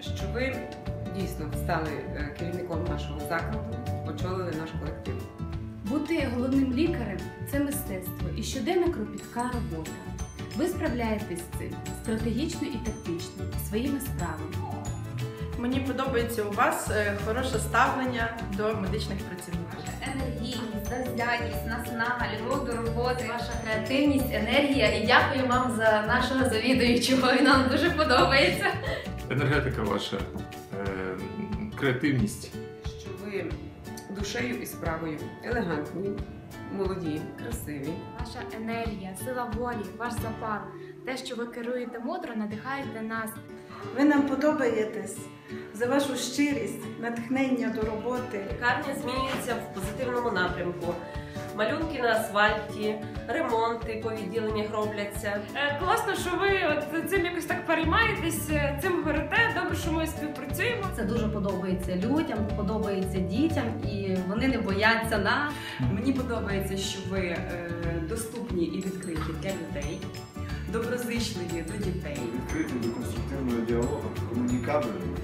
Що ви дійсно стали е, керівником нашого закладу, очолили наш колектив. Бути головним лікарем це мистецтво і щоденна кропітка робота. Ви справляєтесь з цим стратегічно і тактично своїми справами. Мені подобається у вас е, хороше ставлення до медичних працівників. енергійність, завзятість, наснага, любов до роботи, ваша креативність, енергія. І дякую вам за нашого завідуючого. Він нам дуже подобається. Енергетика ваша, е, креативність. Що ви душею і справою елегантні, молоді, красиві. Ваша енергія, сила волі, ваш запал, те, що ви керуєте мудро, надихаєте нас. Ви нам подобаєтесь за вашу щирість, натхнення до роботи. Лікарня змінюється в позитивному напрямку. Малюнки на асфальті, ремонти по відділеннях робляться. Е, Класно, що ви от цим якось так переймаєтесь, е, цим говорите. Добре, що ми співпрацюємо. Це дуже подобається людям, подобається дітям, і вони не бояться нас. Мені подобається, що ви е, доступні і відкриті для людей, доброзичливі до дітей. відкриті до конструктивного діалогу, комунікабельні.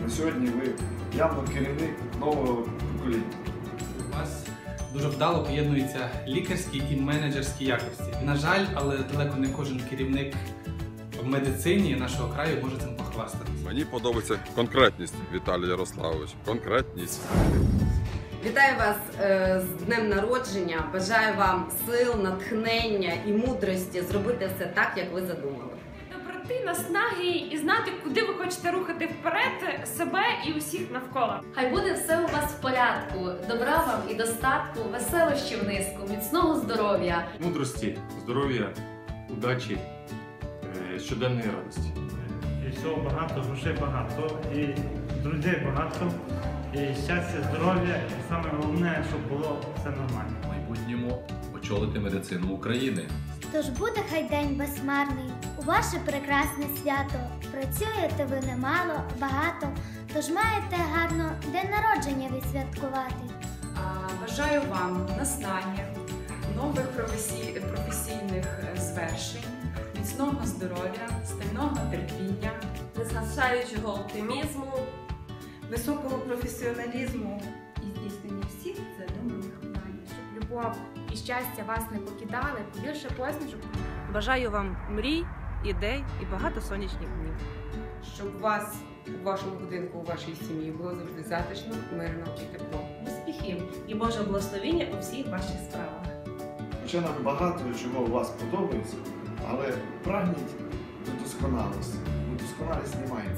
На сьогодні ви явно керівник нового покоління. У вас дуже вдало поєднуються лікарські і менеджерські якості. На жаль, але далеко не кожен керівник в медицині нашого краю може цим похвастатися. Мені подобається конкретність Віталій Ярославович. Конкретність. Вітаю вас е, з днем народження. Бажаю вам сил, натхнення і мудрості зробити все так, як ви задумали. Доброти, наснаги і знати, куди ви хочете рухати вперед себе і усіх навколо. Хай буде все у вас в порядку. Добра вам і достатку, веселощів низку, міцного здоров'я. Мудрості, здоров'я, удачі, е, щоденної радості. І всього багато, грошей багато, і друзей багато, щастя, здоров'я, і саме головне, щоб було все нормально. В майбутньому очолити медицину України. Тож буде хай день безмарний у ваше прекрасне свято. Працюєте ви немало, багато, тож маєте гарно день народження відсвяткувати. А, Бажаю вам наснання, нових професій- професійних е, звершень, міцного здоров'я, стального терпіння. Незгасаючого оптимізму, Високого професіоналізму І здійснення всіх задуманих бажань, щоб любов і щастя вас не покидали, побільше посмішок. Бажаю вам мрій, ідей і багато сонячних днів. Щоб у вас у вашому будинку, у вашій сім'ї було завжди затишно, мирно і тепло. успіхів і Боже благословіння у всіх ваших справах. Хоча нам багато чого у вас подобається, але прагніть до досконалості. Досконалість немає.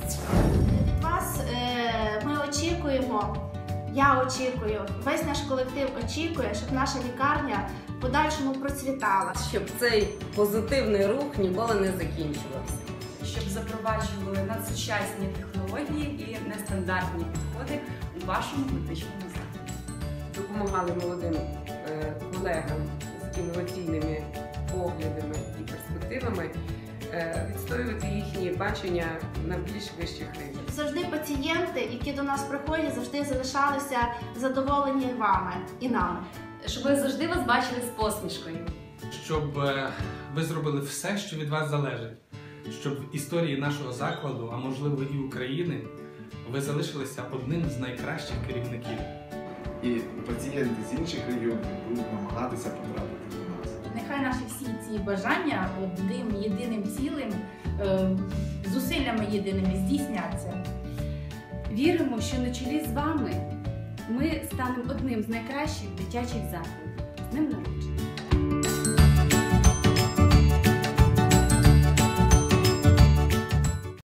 Вас е, очікуємо. Я очікую, весь наш колектив очікує, щоб наша лікарня в подальшому процвітала. Щоб цей позитивний рух ніколи не закінчувався. Щоб запроваджували надсучасні технології і нестандартні підходи у вашому медичному закладі. Допомагали молодим е, колегам з інноваційними поглядами і перспективами відстоювати їхні бачення на більш вищих рівнях. Завжди пацієнти, які до нас приходять, завжди залишалися задоволені вами і нами. Щоб ви завжди вас бачили з посмішкою. Щоб е, ви зробили все, що від вас залежить. Щоб в історії нашого закладу, а можливо і України, ви залишилися одним з найкращих керівників. І пацієнти з інших регіонів будуть намагатися потрапити. Нехай наші всі ці бажання одним єдиним цілим, е, зусиллями єдиними здійсняться. Віримо, що на чолі з вами ми станемо одним з найкращих дитячих закладів. З ним народження!